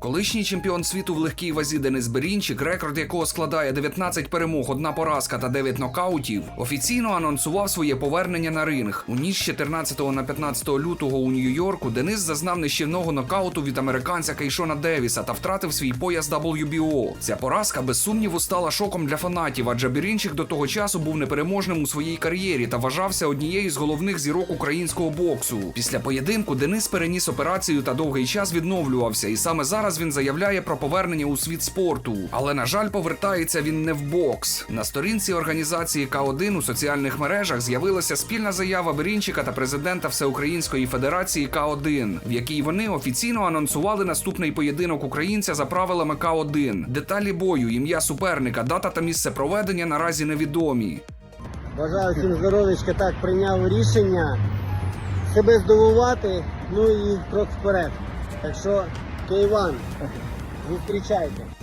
Колишній чемпіон світу в легкій вазі Денис Берінчик, рекорд якого складає 19 перемог, одна поразка та 9 нокаутів, офіційно анонсував своє повернення на ринг. У ніч 14 на 15 лютого у Нью-Йорку Денис зазнав нищівного нокауту від американця Кейшона Девіса та втратив свій пояс WBO. Ця поразка без сумніву стала шоком для фанатів, адже Берінчик до того часу був непереможним у своїй кар'єрі та вважався однією з головних зірок українського боксу. Після поєдинку Денис переніс операцію та довгий час відновлювався, і саме зараз він заявляє про повернення у світ спорту. Але на жаль, повертається він не в бокс. На сторінці організації К1 у соціальних мережах з'явилася спільна заява Берінчика та президента Всеукраїнської Федерації К1, в якій вони офіційно анонсували наступний поєдинок українця за правилами К1. Деталі бою, ім'я суперника, дата та місце проведення наразі невідомі. Бажаю всім здоров'ячка, так прийняв рішення себе здивувати, ну і крок вперед. Так що, Кейван, зустрічайте.